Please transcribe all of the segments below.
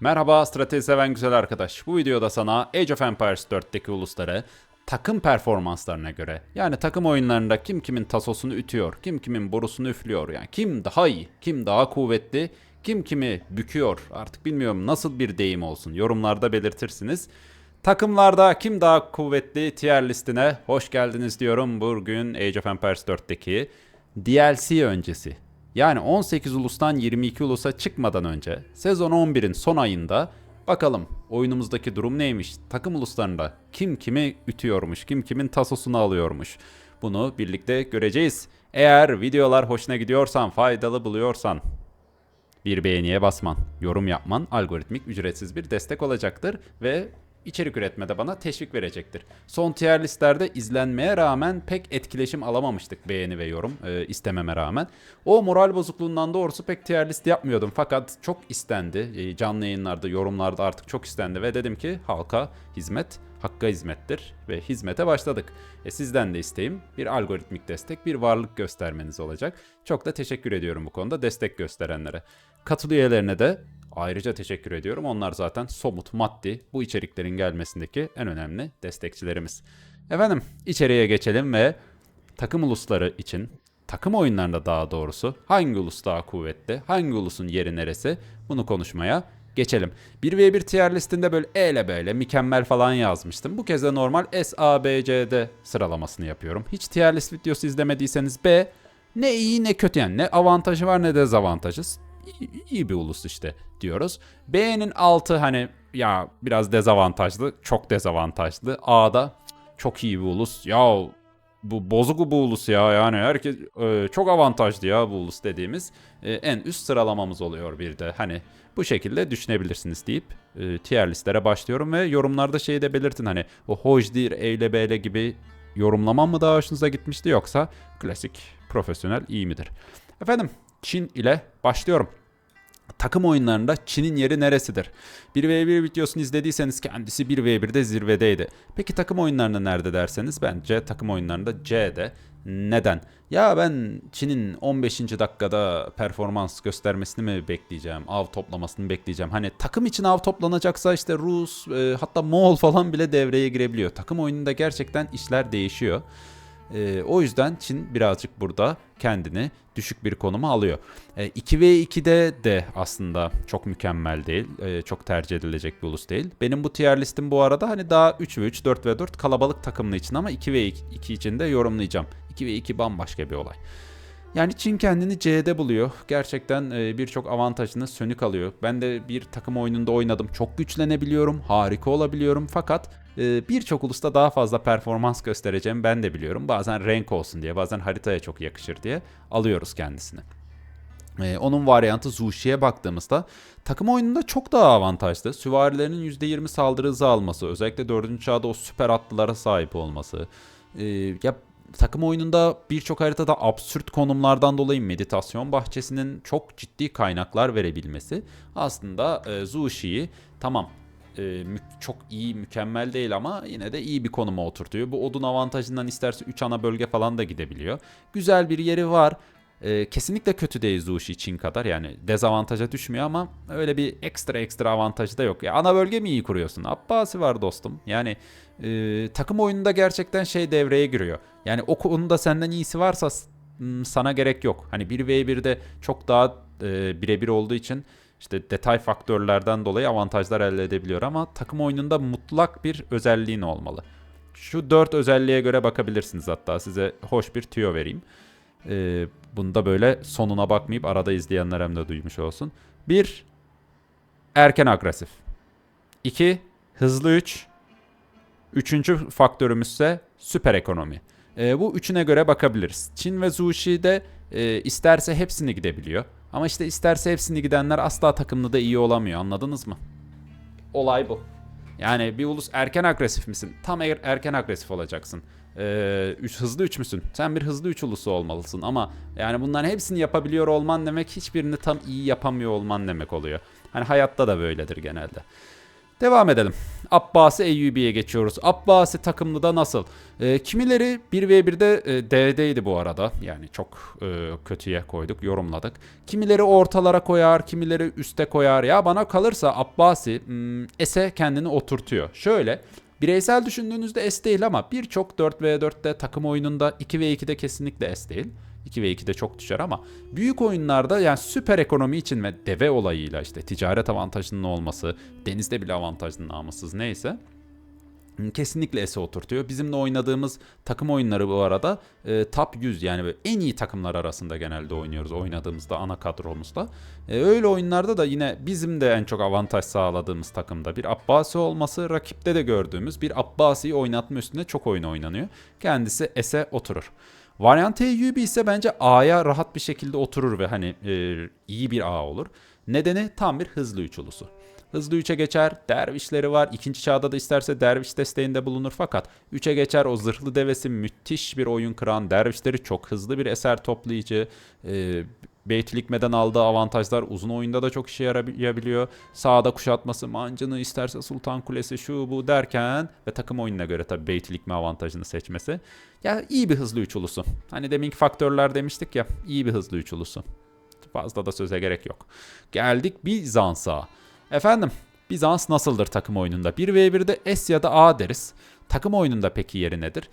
Merhaba strateji seven güzel arkadaş. Bu videoda sana Age of Empires 4'teki ulusları takım performanslarına göre yani takım oyunlarında kim kimin tasosunu ütüyor, kim kimin borusunu üflüyor yani kim daha iyi, kim daha kuvvetli, kim kimi büküyor artık bilmiyorum nasıl bir deyim olsun yorumlarda belirtirsiniz. Takımlarda kim daha kuvvetli tier listine hoş geldiniz diyorum. Bugün Age of Empires 4'teki DLC öncesi yani 18 ulustan 22 ulusa çıkmadan önce sezon 11'in son ayında bakalım oyunumuzdaki durum neymiş? Takım uluslarında kim kimi ütüyormuş, kim kimin tasosunu alıyormuş. Bunu birlikte göreceğiz. Eğer videolar hoşuna gidiyorsan, faydalı buluyorsan bir beğeniye basman, yorum yapman algoritmik ücretsiz bir destek olacaktır ve içerik üretmede bana teşvik verecektir. Son tier listelerde izlenmeye rağmen pek etkileşim alamamıştık beğeni ve yorum e, istememe rağmen. O moral bozukluğundan doğrusu pek tier list yapmıyordum fakat çok istendi. E, canlı yayınlarda, yorumlarda artık çok istendi ve dedim ki halka hizmet hakka hizmettir ve hizmete başladık. E sizden de isteğim bir algoritmik destek, bir varlık göstermeniz olacak. Çok da teşekkür ediyorum bu konuda destek gösterenlere. Katıl üyelerine de ayrıca teşekkür ediyorum. Onlar zaten somut, maddi bu içeriklerin gelmesindeki en önemli destekçilerimiz. Efendim içeriye geçelim ve takım ulusları için takım oyunlarında daha doğrusu hangi ulus daha kuvvetli, hangi ulusun yeri neresi bunu konuşmaya geçelim. 1v1 tier listinde böyle E ile böyle mükemmel falan yazmıştım. Bu kez de normal S, A, B, C, D sıralamasını yapıyorum. Hiç tier list videosu izlemediyseniz B ne iyi ne kötü yani ne avantajı var ne dezavantajı. İyi, bir ulus işte diyoruz. B'nin altı hani ya biraz dezavantajlı, çok dezavantajlı. A'da çok iyi bir ulus. Ya bu bozuk bu ulus ya yani herkes e, çok avantajlı ya bu ulus dediğimiz e, en üst sıralamamız oluyor bir de hani bu şekilde düşünebilirsiniz deyip e, tier listlere başlıyorum ve yorumlarda şeyi de belirtin hani o hojdir, eyle beyle gibi yorumlamam mı daha hoşunuza gitmişti yoksa klasik profesyonel iyi midir? Efendim Çin ile başlıyorum. Takım oyunlarında Çin'in yeri neresidir? 1v1 videosunu izlediyseniz kendisi 1v1'de zirvedeydi. Peki takım oyunlarında nerede derseniz bence takım oyunlarında C'de. Neden? Ya ben Çin'in 15. dakikada performans göstermesini mi bekleyeceğim? Av toplamasını bekleyeceğim. Hani takım için av toplanacaksa işte Rus e, hatta Moğol falan bile devreye girebiliyor. Takım oyununda gerçekten işler değişiyor. E, o yüzden Çin birazcık burada kendini düşük bir konuma alıyor. E, 2v2'de de aslında çok mükemmel değil. E, çok tercih edilecek bir ulus değil. Benim bu tier listim bu arada hani daha 3v3, 4v4 kalabalık takımlı için ama 2v2 için de yorumlayacağım. 2v2 bambaşka bir olay. Yani Çin kendini C'de buluyor. Gerçekten e, birçok avantajını sönük alıyor. Ben de bir takım oyununda oynadım. Çok güçlenebiliyorum, harika olabiliyorum. Fakat e, birçok ulusta daha fazla performans göstereceğimi ben de biliyorum. Bazen renk olsun diye, bazen haritaya çok yakışır diye alıyoruz kendisini. Ee, onun varyantı Zushi'ye baktığımızda takım oyununda çok daha avantajlı. Süvarilerinin %20 saldırı hızı alması, özellikle 4. çağda o süper atlılara sahip olması. Ya takım oyununda birçok haritada absürt konumlardan dolayı meditasyon bahçesinin çok ciddi kaynaklar verebilmesi aslında e, Zushi'yi tamam e, çok iyi, mükemmel değil ama yine de iyi bir konuma oturtuyor. Bu odun avantajından isterse 3 ana bölge falan da gidebiliyor. Güzel bir yeri var. E, kesinlikle kötü değil Zushi için kadar yani dezavantaja düşmüyor ama öyle bir ekstra ekstra avantajı da yok. Ya ana bölge mi iyi kuruyorsun? Abbasi var dostum. Yani e, takım oyununda gerçekten şey devreye giriyor. Yani o konuda senden iyisi varsa sana gerek yok. Hani 1v1'de çok daha e, birebir olduğu için işte detay faktörlerden dolayı avantajlar elde edebiliyor ama takım oyununda mutlak bir özelliğin olmalı. Şu 4 özelliğe göre bakabilirsiniz hatta size hoş bir tüyo vereyim. Ee, bunu böyle sonuna bakmayıp arada izleyenler hem de duymuş olsun. 1. Erken agresif. 2. Hızlı 3. Üçüncü faktörümüz ise süper ekonomi. Ee, bu üçüne göre bakabiliriz. Çin ve Zushi'de e, isterse hepsini gidebiliyor. Ama işte isterse hepsini gidenler asla takımlı da iyi olamıyor anladınız mı? Olay bu. Yani bir ulus erken agresif misin? Tam er, erken agresif olacaksın. Ee, üç, hızlı üç müsün? Sen bir hızlı üç ulusu olmalısın ama yani bunların hepsini yapabiliyor olman demek hiçbirini tam iyi yapamıyor olman demek oluyor. Hani hayatta da böyledir genelde. Devam edelim. Abbasi Eyyubi'ye geçiyoruz. Abbasi takımlıda nasıl? Ee, kimileri 1v1'de e, D'deydi bu arada. Yani çok e, kötüye koyduk, yorumladık. Kimileri ortalara koyar, kimileri üste koyar. Ya bana kalırsa Abbasi hmm, S'e kendini oturtuyor. Şöyle bireysel düşündüğünüzde S değil ama birçok 4v4'te takım oyununda 2v2'de kesinlikle S değil. 2 ve 2'de çok düşer ama büyük oyunlarda yani süper ekonomi için ve deve olayıyla işte ticaret avantajının olması, denizde bile avantajlı namussuz neyse kesinlikle S'e oturtuyor. Bizimle oynadığımız takım oyunları bu arada e, top 100 yani en iyi takımlar arasında genelde oynuyoruz oynadığımızda ana kadromuzda. E, öyle oyunlarda da yine bizim de en çok avantaj sağladığımız takımda bir Abbasi olması rakipte de gördüğümüz bir Abbasi'yi oynatma üstünde çok oyun oynanıyor. Kendisi S'e oturur. Variant UB ise bence A'ya rahat bir şekilde oturur ve hani e, iyi bir A olur. Nedeni tam bir hızlı üç ulusu. Hızlı 3'e geçer, dervişleri var. İkinci çağda da isterse derviş desteğinde bulunur fakat 3'e geçer o zırhlı devesi müthiş bir oyun kıran, dervişleri çok hızlı bir eser toplayıcı, e, Beytülikmeden aldığı avantajlar uzun oyunda da çok işe yarayabiliyor. Sağda kuşatması, mancını isterse Sultan Kulesi şu bu derken ve takım oyununa göre tabii Beytülikme avantajını seçmesi. Ya iyi bir hızlı üç ulusu. Hani deminki faktörler demiştik ya iyi bir hızlı üç ulusu. Fazla da söze gerek yok. Geldik Bizans'a. Efendim Bizans nasıldır takım oyununda? 1v1'de S ya da A deriz. Takım oyununda peki yeri nedir?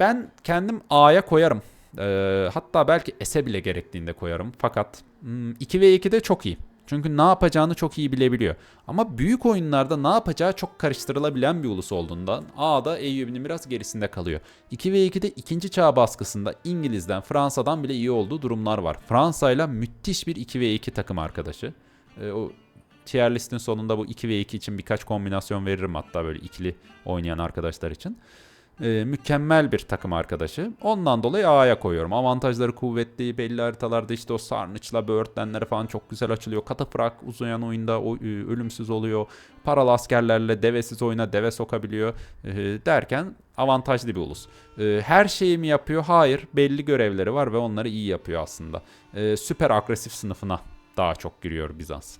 Ben kendim A'ya koyarım. Ee, hatta belki S'e bile gerektiğinde koyarım. Fakat 2v2'de hmm, çok iyi. Çünkü ne yapacağını çok iyi bilebiliyor. Ama büyük oyunlarda ne yapacağı çok karıştırılabilen bir ulus olduğundan A'da Eyyubi'nin biraz gerisinde kalıyor. 2v2'de ikinci çağ baskısında İngiliz'den, Fransa'dan bile iyi olduğu durumlar var. Fransa ile müthiş bir 2v2 takım arkadaşı. Ee, o tier listin sonunda bu 2 ve 2 için birkaç kombinasyon veririm hatta böyle ikili oynayan arkadaşlar için. Ee, mükemmel bir takım arkadaşı. Ondan dolayı A'ya koyuyorum. Avantajları kuvvetli. Belli haritalarda işte o sarnıçla böğürtlenleri falan çok güzel açılıyor. Katafrak uzayan oyunda o, e, ölümsüz oluyor. Paralı askerlerle devesiz oyuna deve sokabiliyor. E, derken avantajlı bir ulus. E, her şeyi mi yapıyor? Hayır. Belli görevleri var ve onları iyi yapıyor aslında. E, süper agresif sınıfına daha çok giriyor Bizans.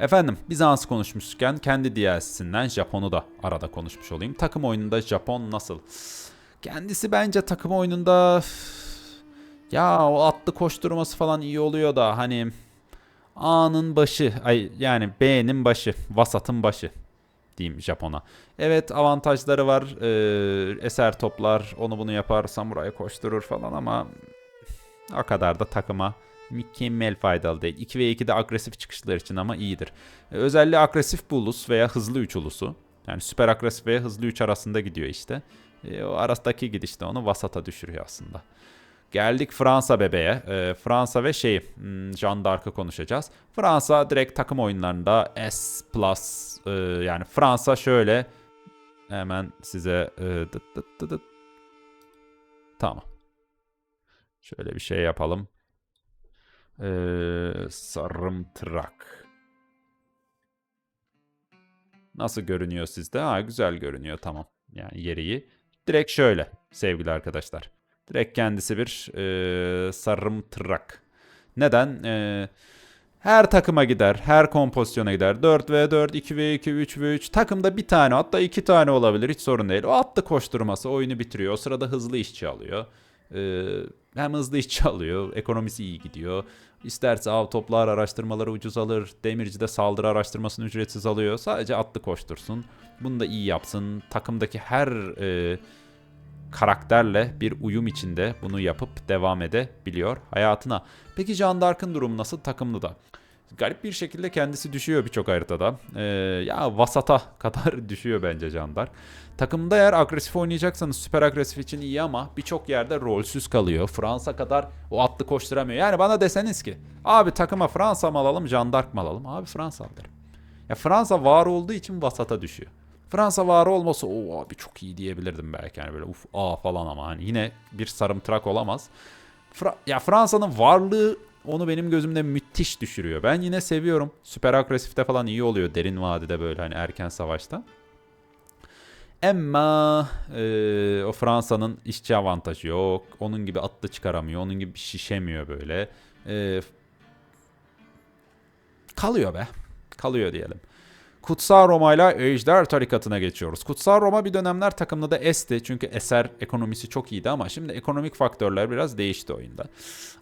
Efendim Bizans konuşmuşken kendi DLC'sinden Japon'u da arada konuşmuş olayım. Takım oyununda Japon nasıl? Kendisi bence takım oyununda ya o atlı koşturması falan iyi oluyor da hani A'nın başı ay yani B'nin başı, vasatın başı diyeyim Japon'a. Evet avantajları var. Ee, eser toplar, onu bunu yapar, samuraya koşturur falan ama o kadar da takıma mükemmel faydalı değil. 2 ve 2'de agresif çıkışlar için ama iyidir. E, özelliği agresif bulus veya hızlı 3 ulusu. Yani süper agresif veya hızlı 3 arasında gidiyor işte. E, o arasındaki gidişte onu vasata düşürüyor aslında. Geldik Fransa bebeğe. E, Fransa ve şey hmm, Jean d'Arc'ı konuşacağız. Fransa direkt takım oyunlarında S+. E, yani Fransa şöyle hemen size e, dıt dıt dıt. Tamam. Şöyle bir şey yapalım. Ee, sarımtırak. Nasıl görünüyor sizde? Ha güzel görünüyor tamam. Yani yeriyi. Direkt şöyle sevgili arkadaşlar. Direkt kendisi bir e, sarımtırak. Neden? E, her takıma gider, her kompozisyona gider. 4v4, 2v2, 3v3. Takımda bir tane hatta iki tane olabilir hiç sorun değil. O attı koşturması oyunu bitiriyor. O sırada hızlı işçi alıyor. Ee, hem hızlı işçi alıyor, ekonomisi iyi gidiyor. İsterse av toplar araştırmaları ucuz alır. Demirci de saldırı araştırmasını ücretsiz alıyor. Sadece atlı koştursun. Bunu da iyi yapsın. Takımdaki her e, karakterle bir uyum içinde bunu yapıp devam edebiliyor hayatına. Peki Jean d'Arc'ın durumu nasıl takımlı da? Garip bir şekilde kendisi düşüyor birçok haritada. Ee, ya vasata kadar düşüyor bence Jean d'Arc. Takımda eğer agresif oynayacaksanız süper agresif için iyi ama birçok yerde rolsüz kalıyor. Fransa kadar o atlı koşturamıyor. Yani bana deseniz ki abi takıma Fransa mı alalım Jean d'Arc mı alalım? Abi Fransa derim. Ya Fransa var olduğu için vasata düşüyor. Fransa var olmasa o abi çok iyi diyebilirdim belki yani böyle uf a falan ama hani yine bir sarımtırak olamaz. Fra ya Fransa'nın varlığı onu benim gözümde müthiş düşürüyor. Ben yine seviyorum. Süper agresifte falan iyi oluyor derin vadide böyle hani erken savaşta. Ama e, o Fransa'nın işçi avantajı yok. Onun gibi atlı çıkaramıyor. Onun gibi şişemiyor böyle. E, kalıyor be. Kalıyor diyelim. Kutsal Roma ile Ejder tarikatına geçiyoruz. Kutsal Roma bir dönemler takımda da esti çünkü eser ekonomisi çok iyiydi ama şimdi ekonomik faktörler biraz değişti oyunda.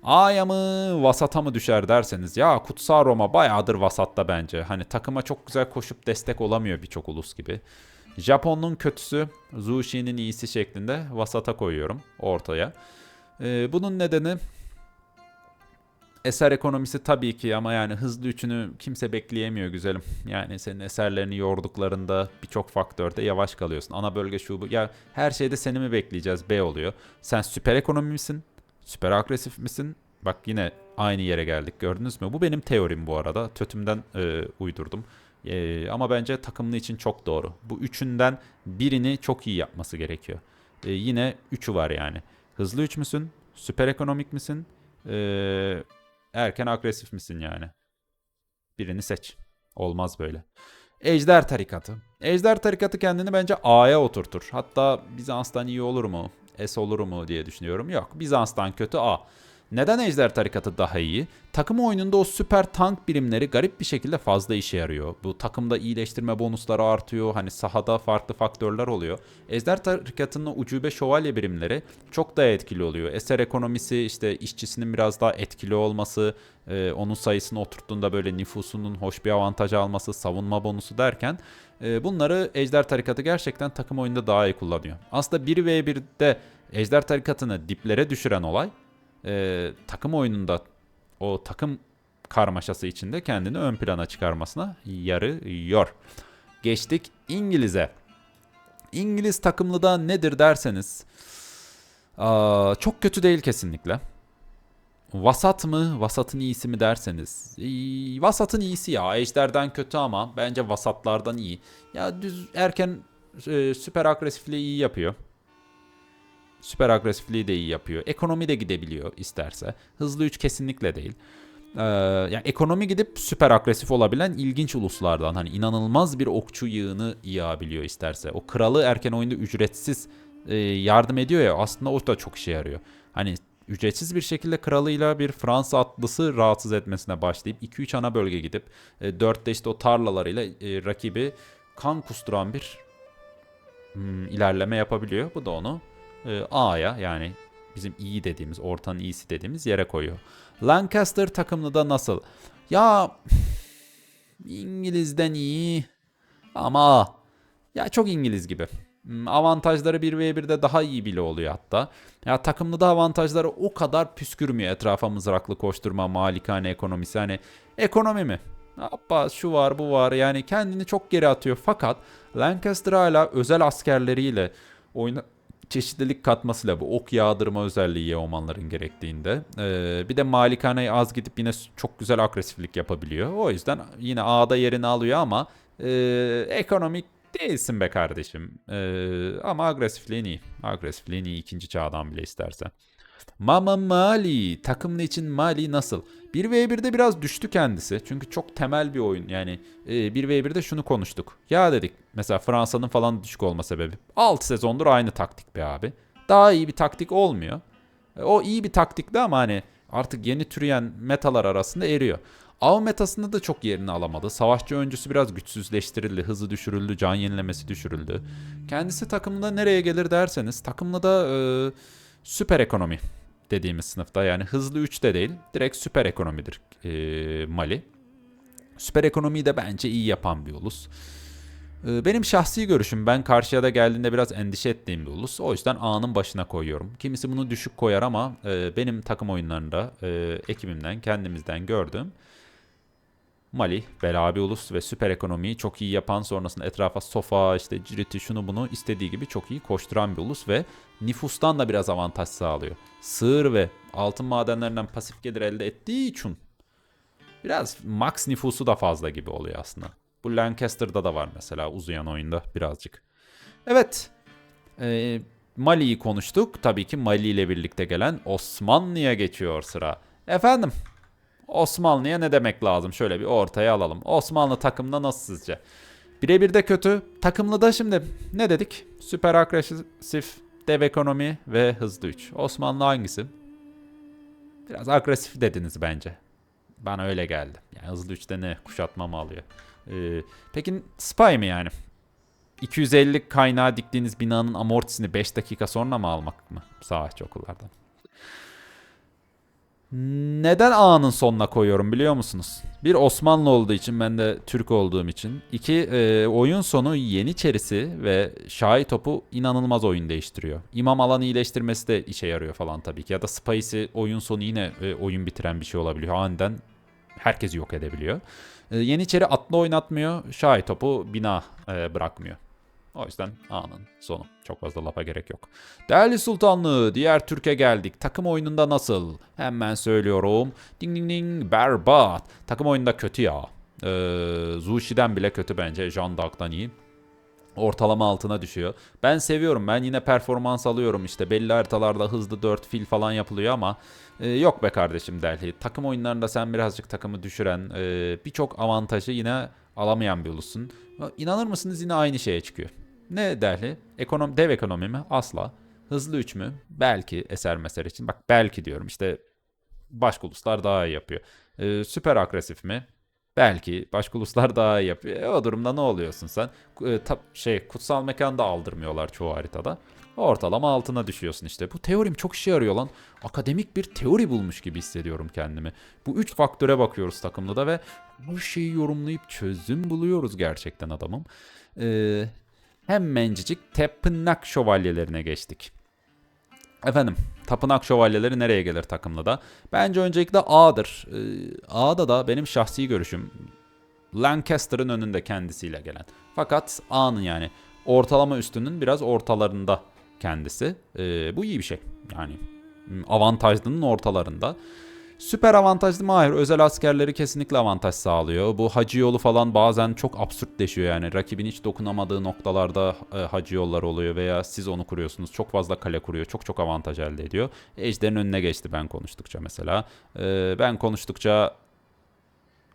A'ya mı vasata mı düşer derseniz ya Kutsal Roma bayağıdır vasatta bence. Hani takıma çok güzel koşup destek olamıyor birçok ulus gibi. Japon'un kötüsü Zushi'nin iyisi şeklinde vasata koyuyorum ortaya. Ee, bunun nedeni eser ekonomisi tabii ki ama yani hızlı üçünü kimse bekleyemiyor güzelim. Yani senin eserlerini yorduklarında birçok faktörde yavaş kalıyorsun. Ana bölge şu bu. Ya her şeyde seni mi bekleyeceğiz B oluyor. Sen süper ekonomi misin? Süper agresif misin? Bak yine aynı yere geldik gördünüz mü? Bu benim teorim bu arada. Tötümden e, uydurdum. E, ama bence takımlı için çok doğru. Bu üçünden birini çok iyi yapması gerekiyor. E, yine üçü var yani. Hızlı üç müsün? Süper ekonomik misin? Eee erken agresif misin yani? Birini seç. Olmaz böyle. Ejder tarikatı. Ejder tarikatı kendini bence A'ya oturtur. Hatta Bizans'tan iyi olur mu? S olur mu diye düşünüyorum. Yok. Bizans'tan kötü A. Neden Ejder tarikatı daha iyi? Takım oyununda o süper tank birimleri garip bir şekilde fazla işe yarıyor. Bu takımda iyileştirme bonusları artıyor. Hani sahada farklı faktörler oluyor. Ejder tarikatının ucube şövalye birimleri çok daha etkili oluyor. Eser ekonomisi işte işçisinin biraz daha etkili olması, e, onun sayısını oturttuğunda böyle nüfusunun hoş bir avantaj alması, savunma bonusu derken e, bunları Ejder tarikatı gerçekten takım oyunda daha iyi kullanıyor. Aslında 1v1'de Ejder tarikatını diplere düşüren olay e, takım oyununda o takım karmaşası içinde kendini ön plana çıkarmasına yarıyor. Geçtik İngiliz'e. İngiliz takımlıda nedir derseniz aa, çok kötü değil kesinlikle. Vasat mı? Vasatın iyisi mi derseniz. Ee, vasatın iyisi ya. Ejder'den kötü ama bence vasatlardan iyi. Ya düz erken e, süper agresifliği iyi yapıyor. Süper agresifliği de iyi yapıyor. Ekonomi de gidebiliyor isterse. Hızlı 3 kesinlikle değil. Ee, yani ekonomi gidip süper agresif olabilen ilginç uluslardan. Hani inanılmaz bir okçu yığını yığabiliyor isterse. O kralı erken oyunda ücretsiz e, yardım ediyor ya aslında o da çok işe yarıyor. Hani ücretsiz bir şekilde kralıyla bir Fransa atlısı rahatsız etmesine başlayıp 2-3 ana bölge gidip e, 4'te işte o tarlalarıyla e, rakibi kan kusturan bir hmm, ilerleme yapabiliyor. Bu da onu e, A'ya yani bizim iyi dediğimiz, ortanın iyisi dediğimiz yere koyuyor. Lancaster takımlı da nasıl? Ya İngiliz'den iyi ama. Ya çok İngiliz gibi. Hmm, Avantajları 1v1'de daha iyi bile oluyor hatta. Ya takımlı da avantajları o kadar püskürmüyor etrafa mızraklı koşturma, malikane ekonomisi. Hani ekonomi mi? Abbas şu var bu var yani kendini çok geri atıyor. Fakat Lancaster hala özel askerleriyle oyuna çeşitlilik katmasıyla bu ok yağdırma özelliği Yeomanların gerektiğinde. Ee, bir de Malikane'ye az gidip yine çok güzel agresiflik yapabiliyor. O yüzden yine A'da yerini alıyor ama e, ekonomik değilsin be kardeşim. E, ama agresifliğin iyi. Agresifliğin iyi ikinci çağdan bile istersen. Mama Mali. Takımlı için Mali nasıl? 1v1'de biraz düştü kendisi. Çünkü çok temel bir oyun. Yani e, 1v1'de şunu konuştuk. Ya dedik mesela Fransa'nın falan düşük olma sebebi. 6 sezondur aynı taktik be abi. Daha iyi bir taktik olmuyor. E, o iyi bir taktikti ama hani artık yeni türeyen metalar arasında eriyor. Av metasında da çok yerini alamadı. Savaşçı öncüsü biraz güçsüzleştirildi. Hızı düşürüldü. Can yenilemesi düşürüldü. Kendisi takımda nereye gelir derseniz takımda da e, süper ekonomi dediğimiz sınıfta yani hızlı 3 de değil direkt süper ekonomidir e, Mali. Süper ekonomiyi de bence iyi yapan bir ulus. E, benim şahsi görüşüm ben karşıya da geldiğinde biraz endişe ettiğim bir ulus. O yüzden A'nın başına koyuyorum. Kimisi bunu düşük koyar ama e, benim takım oyunlarında e, ekibimden kendimizden gördüğüm Mali, bela bir ulus ve süper ekonomiyi çok iyi yapan sonrasında etrafa sofa, işte ciriti şunu bunu istediği gibi çok iyi koşturan bir ulus ve nüfustan da biraz avantaj sağlıyor. Sığır ve altın madenlerinden pasif gelir elde ettiği için biraz max nüfusu da fazla gibi oluyor aslında. Bu Lancaster'da da var mesela uzayan oyunda birazcık. Evet, e, Mali'yi konuştuk. Tabii ki Mali ile birlikte gelen Osmanlı'ya geçiyor sıra. Efendim, Osmanlı'ya ne demek lazım? Şöyle bir ortaya alalım. Osmanlı takımda nasıl sizce? Birebir de kötü. Takımlı da şimdi ne dedik? Süper agresif, dev ekonomi ve hızlı 3. Osmanlı hangisi? Biraz agresif dediniz bence. Bana öyle geldi. Yani hızlı 3'te ne kuşatma mı alıyor? Ee, peki spy mi yani? 250 kaynağı diktiğiniz binanın amortisini 5 dakika sonra mı almak mı? Savaşçı okullardan. Neden A'nın sonuna koyuyorum biliyor musunuz? Bir Osmanlı olduğu için ben de Türk olduğum için. İki e, oyun sonu Yeniçerisi ve Şahi topu inanılmaz oyun değiştiriyor. İmam alan iyileştirmesi de işe yarıyor falan tabii ki. Ya da Spice'i oyun sonu yine e, oyun bitiren bir şey olabiliyor. Aniden herkesi yok edebiliyor. E, Yeniçeri atlı oynatmıyor. Şahi topu bina e, bırakmıyor. O yüzden A'nın sonu. Çok fazla lafa gerek yok. Değerli Sultanlığı, diğer Türkiye geldik. Takım oyununda nasıl? Hemen söylüyorum. Ding ding ding, berbat. Takım oyununda kötü ya. Ee, Zushi'den bile kötü bence. Jean d'Arc'tan iyi. Ortalama altına düşüyor. Ben seviyorum. Ben yine performans alıyorum işte. Belli haritalarda hızlı 4 fil falan yapılıyor ama e, yok be kardeşim Delhi. Takım oyunlarında sen birazcık takımı düşüren, e, birçok avantajı yine alamayan bir ulusun. İnanır mısınız yine aynı şeye çıkıyor. Ne Delhi? Ekonom, dev ekonomi mi? Asla. Hızlı 3 mü? Belki eser meser için. Bak belki diyorum işte başka uluslar daha iyi yapıyor. Ee, süper agresif mi? Belki başka uluslar daha iyi yapıyor. E, o durumda ne oluyorsun sen? E, ta, şey kutsal mekan da aldırmıyorlar çoğu haritada. Ortalama altına düşüyorsun işte. Bu teorim çok işe yarıyor lan. Akademik bir teori bulmuş gibi hissediyorum kendimi. Bu üç faktöre bakıyoruz takımda da ve bu şeyi yorumlayıp çözüm buluyoruz gerçekten adamım. Ee, hemencik tapınak şövalyelerine geçtik. Efendim tapınak şövalyeleri nereye gelir takımla da? Bence öncelikle A'dır. Ee, A'da da benim şahsi görüşüm Lancaster'ın önünde kendisiyle gelen. Fakat A'nın yani ortalama üstünün biraz ortalarında kendisi. Ee, bu iyi bir şey. Yani avantajlının ortalarında. Süper avantajlı mı? Hayır. Özel askerleri kesinlikle avantaj sağlıyor. Bu hacı yolu falan bazen çok absürtleşiyor yani. Rakibin hiç dokunamadığı noktalarda e, hacı yollar oluyor veya siz onu kuruyorsunuz. Çok fazla kale kuruyor. Çok çok avantaj elde ediyor. Ejder'in önüne geçti ben konuştukça mesela. E, ben konuştukça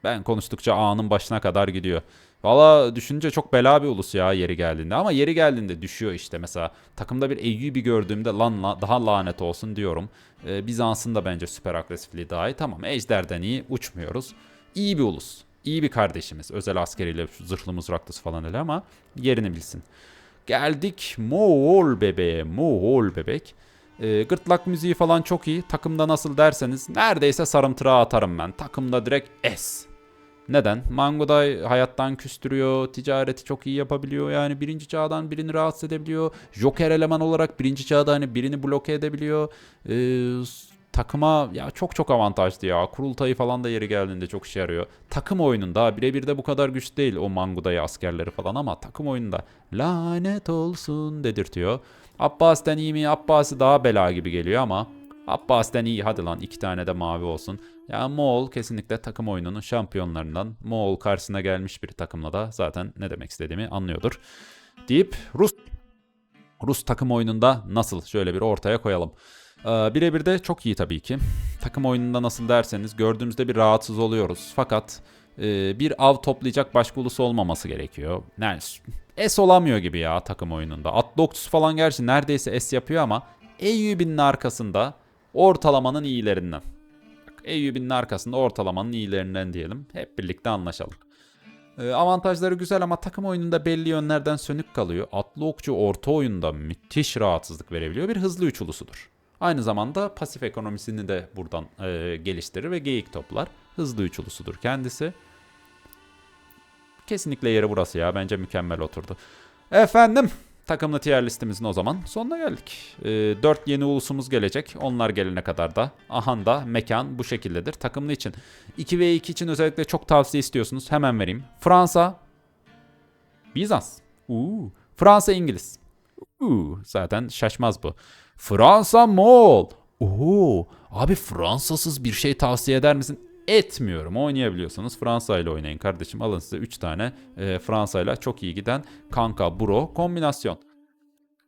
ben konuştukça A'nın başına kadar gidiyor. Valla düşünce çok bela bir ulus ya yeri geldiğinde. Ama yeri geldiğinde düşüyor işte. Mesela takımda bir Eyyubi gördüğümde lan la, daha lanet olsun diyorum. Ee, Bizans'ın da bence süper agresifliği daha iyi. Tamam Ejder'den iyi uçmuyoruz. İyi bir ulus. İyi bir kardeşimiz. Özel askeriyle zırhlı mızraklısı falan öyle ama yerini bilsin. Geldik Moğol bebeğe. Moğol bebek. E, gırtlak müziği falan çok iyi. Takımda nasıl derseniz neredeyse sarımtırağı atarım ben. Takımda direkt S. Neden? Mangoday hayattan küstürüyor, ticareti çok iyi yapabiliyor. Yani birinci çağdan birini rahatsız edebiliyor. Joker eleman olarak birinci çağda hani birini bloke edebiliyor. Ee, takıma ya çok çok avantajlı ya. Kurultayı falan da yeri geldiğinde çok işe yarıyor. Takım oyununda birebir de bu kadar güç değil o Mangoday askerleri falan ama takım oyununda lanet olsun dedirtiyor. Abbas'ten iyi mi? Abbas'ı daha bela gibi geliyor ama Abbas'ten iyi hadi lan iki tane de mavi olsun. Ya Moğol kesinlikle takım oyununun şampiyonlarından. Moğol karşısına gelmiş bir takımla da zaten ne demek istediğimi anlıyordur. Deyip Rus Rus takım oyununda nasıl şöyle bir ortaya koyalım. Ee, Birebir de çok iyi tabii ki. Takım oyununda nasıl derseniz gördüğümüzde bir rahatsız oluyoruz. Fakat e, bir av toplayacak başka ulus olmaması gerekiyor. Yani S olamıyor gibi ya takım oyununda. Atlox falan gerçi neredeyse S yapıyor ama Eyyubi'nin arkasında ortalamanın iyilerinden. Eyyubi'nin arkasında ortalamanın iyilerinden diyelim. Hep birlikte anlaşalım. Ee, avantajları güzel ama takım oyununda belli yönlerden sönük kalıyor. Atlı okçu orta oyunda müthiş rahatsızlık verebiliyor. Bir hızlı üç ulusudur. Aynı zamanda pasif ekonomisini de buradan e, geliştirir ve geyik toplar. Hızlı üç ulusudur kendisi. Kesinlikle yeri burası ya. Bence mükemmel oturdu. Efendim takımlı tier listemizin o zaman sonuna geldik. E, 4 yeni ulusumuz gelecek. Onlar gelene kadar da ahanda mekan bu şekildedir. Takımlı için 2 ve 2 için özellikle çok tavsiye istiyorsunuz. Hemen vereyim. Fransa, Bizans. Uuu. Fransa, İngiliz. Uuu. Zaten şaşmaz bu. Fransa, Moğol. Oo. Abi Fransasız bir şey tavsiye eder misin? Etmiyorum. Oynayabiliyorsanız Fransa ile oynayın kardeşim. Alın size 3 tane e, Fransa ile çok iyi giden kanka bro kombinasyon.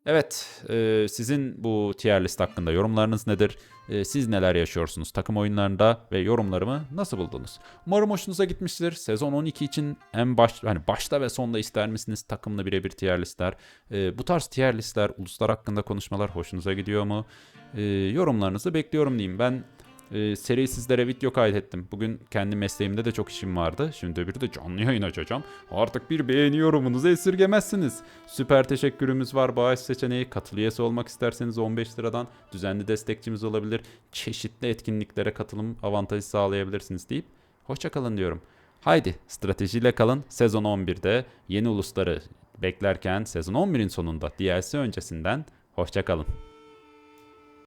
Evet, e, sizin bu tier list hakkında yorumlarınız nedir? E, siz neler yaşıyorsunuz takım oyunlarında ve yorumlarımı nasıl buldunuz? Umarım hoşunuza gitmiştir. Sezon 12 için en baş, hani başta ve sonda ister misiniz takımlı birebir tier listler? E, bu tarz tier listler, uluslar hakkında konuşmalar hoşunuza gidiyor mu? E, yorumlarınızı bekliyorum diyeyim. Ben e, seri sizlere video kaydettim. Bugün kendi mesleğimde de çok işim vardı. Şimdi öbürü de canlı yayın açacağım. Artık bir beğeni yorumunuzu esirgemezsiniz. Süper teşekkürümüz var. Bağış seçeneği. Katıl üyesi olmak isterseniz 15 liradan düzenli destekçimiz olabilir. Çeşitli etkinliklere katılım avantajı sağlayabilirsiniz deyip hoşçakalın diyorum. Haydi stratejiyle kalın. Sezon 11'de yeni ulusları beklerken sezon 11'in sonunda DLC öncesinden hoşçakalın.